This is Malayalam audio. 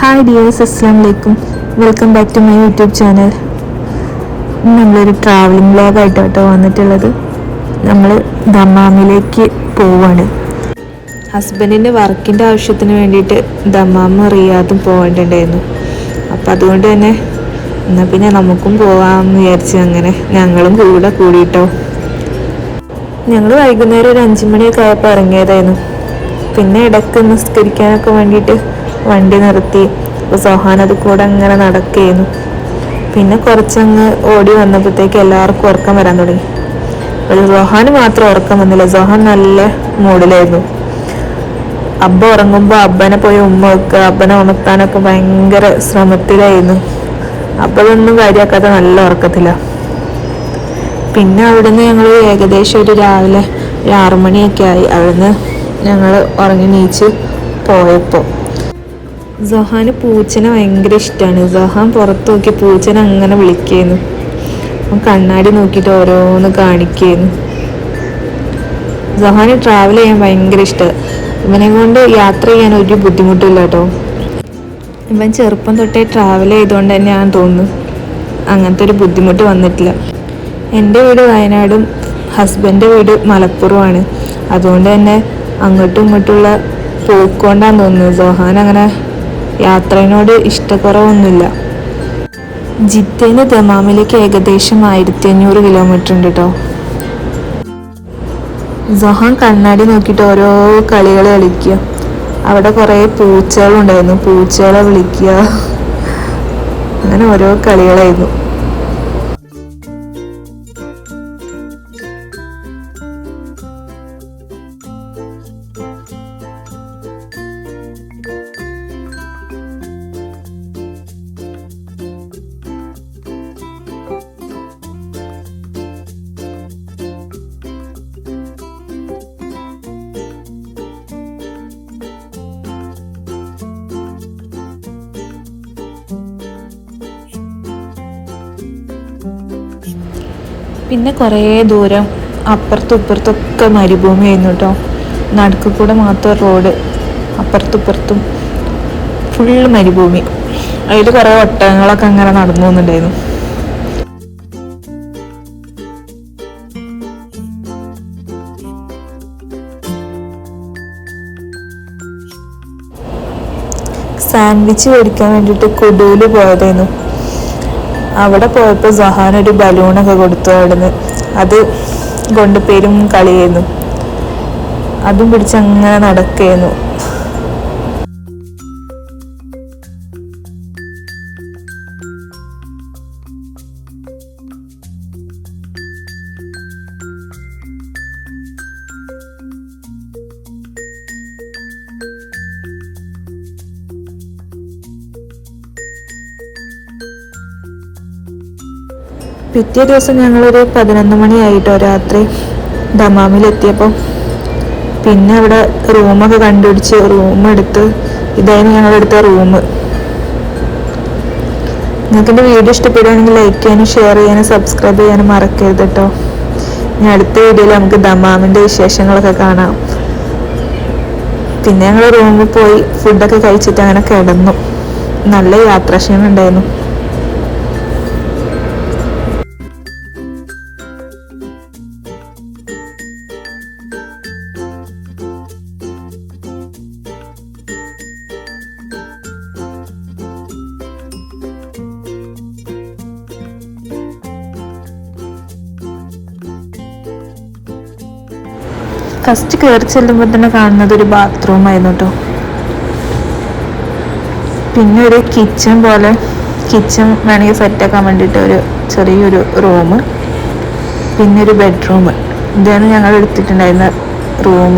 ഹായ് ഡിയേഴ്സ് അസ്സാം വലൈക്കും welcome back to my YouTube channel നമ്മളൊരു ട്രാവലിംഗ് വ്ലോഗായിട്ട് കേട്ടോ വന്നിട്ടുള്ളത്. നമ്മൾ ദമ്മാമിലേക്ക് പോവാണ്. ഹസ്ബൻഡിന്റെ വർക്കിന്റെ ആവശ്യത്തിന് വേണ്ടിയിട്ട് ദമ്മാമ റിയാദും പോകേണ്ടിണ്ടായിരുന്നു അപ്പം അതുകൊണ്ട് തന്നെ എന്നാൽ പിന്നെ നമുക്കും പോകാമെന്ന് വിചാരിച്ച് അങ്ങനെ ഞങ്ങളും കൂടെ കൂടിയിട്ടോ ഞങ്ങൾ വൈകുന്നേരം ഒരു അഞ്ചു മണിയൊക്കെ ആയപ്പോൾ ഇറങ്ങിയതായിരുന്നു. പിന്നെ ഇടയ്ക്ക് നിസ്കരിക്കാനൊക്കെ വേണ്ടിയിട്ട് വണ്ടി നിർത്തി. അപ്പോൾ സോഹാൻ അത് കൂടെ അങ്ങനെ നടക്കുകയായിരുന്നു പിന്നെ കുറച്ചങ്ങ് ഓടി വന്നപ്പോഴത്തേക്ക് എല്ലാവർക്കും ഉറക്കം വരാൻ തുടങ്ങി. ഒരു സോഹാന് മാത്രം ഉറക്കം വന്നില്ല. സോഹാൻ നല്ല മൂഡിലായിരുന്നു. അബ്ബ ഉറങ്ങുമ്പോൾ അബ്ബനെ പോയി ഉമ്മ വെക്കുക അബ്ബനെ ഉണർത്താനൊക്കെ ഭയങ്കര ശ്രമത്തിലായിരുന്നു. അബ്ബതൊന്നും കാര്യമാക്കാതെ നല്ല ഉറക്കത്തില്ല പിന്നെ അവിടുന്ന് ഞങ്ങൾ ഏകദേശം ഒരു രാവിലെ ഒരു ആറുമണിയൊക്കെ ആയി. അവിടുന്ന് ഞങ്ങൾ ഉറങ്ങി നീച്ച് പോയപ്പോൾ ജഹാന് പൂച്ചനെ ഭയങ്കര ഇഷ്ടമാണ് സൊഹാൻ പുറത്ത് നോക്കി പൂച്ചനെ അങ്ങനെ വിളിക്കുന്നു. കണ്ണാടി നോക്കിയിട്ട് ഓരോന്ന് കാണിക്കുന്നു. സൊഹാന് ട്രാവൽ ചെയ്യാൻ ഭയങ്കര ഇഷ്ടമാണ് ഇവനെ കൊണ്ട് യാത്ര ചെയ്യാൻ ഒരു ബുദ്ധിമുട്ടില്ല കേട്ടോ ഇവൻ ചെറുപ്പം തൊട്ടേ ട്രാവൽ ചെയ്തുകൊണ്ട് തന്നെയാണ് തോന്നുന്നു. അങ്ങനത്തെ ഒരു ബുദ്ധിമുട്ട് വന്നിട്ടില്ല. എന്റെ വീട് വയനാടും ഹസ്ബന്റെ വീട് മലപ്പുറമാണ് അതുകൊണ്ട് തന്നെ അങ്ങോട്ടും ഇങ്ങോട്ടുള്ള പോക്കൊണ്ടാന്ന് തോന്നുന്നു സോഹാൻ അങ്ങനെ യാത്രയോട് ഇഷ്ടക്കുറവൊന്നുമില്ല. ജിത്തേന്ന് ദമാമിലേക്ക് ഏകദേശം ആയിരത്തി അഞ്ഞൂറ് കിലോമീറ്റർ ഉണ്ട് കേട്ടോ ജൊഹാൻ കണ്ണാടി നോക്കിയിട്ട് ഓരോ കളികൾ കളിക്കുക. അവിടെ കുറേ പൂച്ചകളുണ്ടായിരുന്നു. പൂച്ചകളെ വിളിക്കുക. അങ്ങനെ ഓരോ കളികളായിരുന്നു. പിന്നെ കുറേ ദൂരം അപ്പുറത്തും ഇപ്പുറത്തൊക്കെ മരുഭൂമിയായിരുന്നു കേട്ടോ നടുക്ക് കൂടെ മാത്രം റോഡ് അപ്പുറത്തും ഇപ്പുറത്തും ഫുള്ള് മരുഭൂമി. അതിൽ കുറേ ഒട്ടകങ്ങളൊക്കെ അങ്ങനെ നടന്നു പോകുന്നുണ്ടായിരുന്നു. സാൻഡ്വിച്ച് മേടിക്കാൻ വേണ്ടിയിട്ട് കൊടൂൽ പോയതായിരുന്നു. അവിടെ പോയപ്പോൾ സഹാൻ ഒരു ബലൂണൊക്കെ കൊടുത്തു അവിടുന്ന്. അത് കൊണ്ട് പെരും കളിയായിരുന്നു. അതും പിടിച്ച് അങ്ങനെ നടക്കുകയായിരുന്നു പിറ്റേ ദിവസം ഞങ്ങളൊരു പതിനൊന്ന് മണിയായിട്ടോ രാത്രി ദമാമിലെത്തിയപ്പോൾ പിന്നെ അവിടെ റൂമൊക്കെ കണ്ടുപിടിച്ച് റൂം എടുത്ത് ഇതായിരുന്നു ഞങ്ങളെടുത്ത റൂം. നിങ്ങൾക്ക് എന്റെ വീഡിയോ ഇഷ്ടപ്പെടുകയാണെങ്കിൽ ലൈക്ക് ചെയ്യാനും ഷെയർ ചെയ്യാനും സബ്സ്ക്രൈബ് ചെയ്യാനും മറക്കരുത് കേട്ടോ ഇനി അടുത്ത വീഡിയോയിൽ നമുക്ക് ദമാമിന്റെ വിശേഷങ്ങളൊക്കെ കാണാം. പിന്നെ ഞങ്ങൾ റൂമിൽ പോയി ഫുഡൊക്കെ കഴിച്ചിട്ട് അങ്ങനെ കിടന്നു. നല്ല യാത്രാക്ഷീണം ഉണ്ടായിരുന്നു. ഫസ്റ്റ് കയറി ചെല്ലുമ്പോൾ തന്നെ കാണുന്നത് ഒരു ബാത്റൂം ആയിരുന്നു കേട്ടോ പിന്നെ ഒരു കിച്ചൺ പോലെ കിച്ചൺ വേണമെങ്കിൽ സെറ്റാക്കാൻ വേണ്ടിയിട്ട് ഒരു ചെറിയൊരു റൂം പിന്നെ ഒരു ബെഡ്റൂം ഇതാണ് ഞങ്ങൾ എടുത്തിട്ടുണ്ടായിരുന്ന റൂം